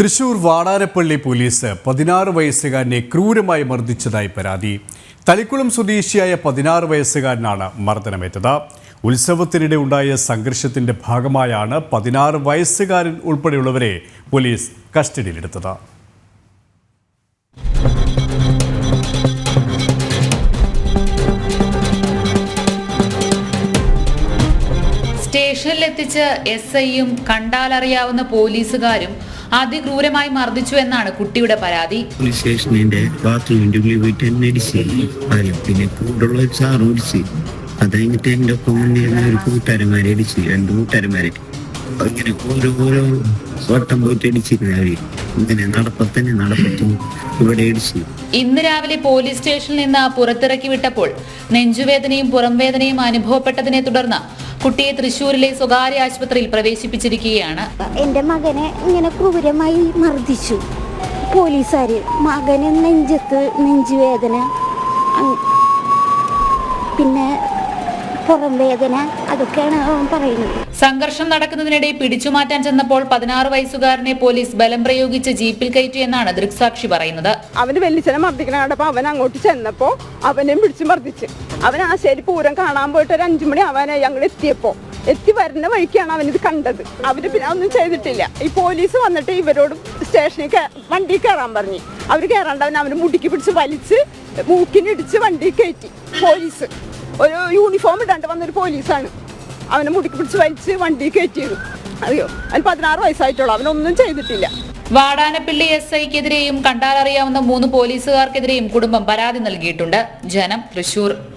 Thrissur വാടാരപ്പള്ളി police പതിനാറ് വയസ്സുകാരനെ ക്രൂരമായി മർദ്ദിച്ചതായി പരാതി. തളിക്കുളം സ്വദേശിയായ പതിനാറ് വയസ്സുകാരനാണ് മർദ്ദനമേറ്റത്. ഉത്സവത്തിനിടെ ഉണ്ടായ സംഘർഷത്തിന്റെ ഭാഗമായാണ് പതിനാറ് വയസ്സുകാരൻ ഉൾപ്പെടെയുള്ളവരെ പോലീസ് കസ്റ്റഡിയിലെടുത്തത്. സ്റ്റേഷനിലെത്തിച്ച് എസ് ഐയും കണ്ടാലറിയാവുന്ന പോലീസുകാരും അതിക്രൂരമായി മർദ്ദിച്ചു എന്നാണ് കുട്ടിയുടെ പരാതി. പോലീസ് സ്റ്റേഷനിന്റെ ബാത്റൂമിന്റെ ഉള്ളിൽ പോയിട്ട് എന്നെ അടിച്ച്. ആരും പിന്നെ കൂടുള്ള ഒരു സാറും അടിച്ച് അത് കഴിഞ്ഞിട്ട് എന്റെ ഒപ്പം വന്നിരുന്ന ഒരു കൂട്ടുകാരന്മാരെ അടിച്ച്. രണ്ട് കൂട്ടുകാരന്മാരെ. ഇങ്ങനെ ഓരോ ഓരോ വട്ടം പോയിട്ട് അടിച്ചിരുന്നു അവർ. ഇങ്ങനെ നടപ്പത്തന്നെ നടപ്പത്തും ഇവിടെ അടിച്ച്. ഇന്ന് രാവിലെ പോലീസ് സ്റ്റേഷനിൽ നിന്ന് പുറത്തിറക്കി വിട്ടപ്പോൾ നെഞ്ചുവേദനയും പുറംവേദനയും അനുഭവപ്പെട്ടതിനെ തുടർന്ന് കുട്ടിയെ തൃശൂരിലെ സ്വകാര്യ ആശുപത്രിയിൽ പ്രവേശിപ്പിച്ചിരിക്കുകയാണ്. എന്റെ മകനെ ഇങ്ങനെ ക്രൂരമായി മർദ്ദിച്ചു. പോലീസുകാർ മകന് നെഞ്ചത്ത് നെഞ്ചുവേദന. പിന്നെ പുറം വേദന അതൊക്കെയാണ് പറയുന്നത്. സംഘർഷം നടക്കുന്നതിനിടെ പിടിച്ചുമാറ്റാൻ ചെന്നപ്പോൾ പതിനാറ് വയസ്സുകാരനെ പോലീസ് ബലം പ്രയോഗിച്ച് ജീപ്പിൽ കയറ്റി എന്നാണ് ദൃക്സാക്ഷി പറയുന്നത്. അവന് വെല്ലിച്ചനെ മർദ്ദിക്കണപ്പോ കണ്ടപ്പോ അവൻ അങ്ങോട്ട് ചെന്നപ്പോ അവനെയും പിടിച്ചു മർദ്ദിച്ച്. അവൻ ആ ശരി പൂരം കാണാൻ പോയിട്ട് ഒരു അഞ്ചു മണി അവനായി ഞങ്ങൾ എത്തിയപ്പോ. എത്തി വരുന്ന വഴിക്കാണ് അവനിത് കണ്ടത്. അവർ പിന്നെ ഒന്നും ചെയ്തിട്ടില്ല. ഈ പോലീസ് വന്നിട്ട് ഇവരോട് സ്റ്റേഷനിൽ വണ്ടി കയറാൻ പറഞ്ഞു. അവർ കയറാണ്ട് അവൻ അവന് മുടിക്ക് പിടിച്ച് വലിച്ച് മൂക്കിനിടിച്ച് വണ്ടി കയറ്റി. പോലീസ്. ഒരു യൂണിഫോം ഇടാണ്ട് വന്നൊരു പോലീസാണ്. അവനെ മുടിക്ക് പിടിച്ച് വലിച്ച് വണ്ടി കയറ്റിയത് അറിയോ അവൻ പതിനാറ് വയസ്സായിട്ടുള്ളൂ. അവനൊന്നും ചെയ്തിട്ടില്ല. വാടാനപ്പിള്ളി എസ് ഐക്കെതിരെയും കണ്ടാലറിയാവുന്ന മൂന്ന് പോലീസുകാർക്കെതിരെയും കുടുംബം പരാതി നൽകിയിട്ടുണ്ട്. ജനം തൃശൂർ.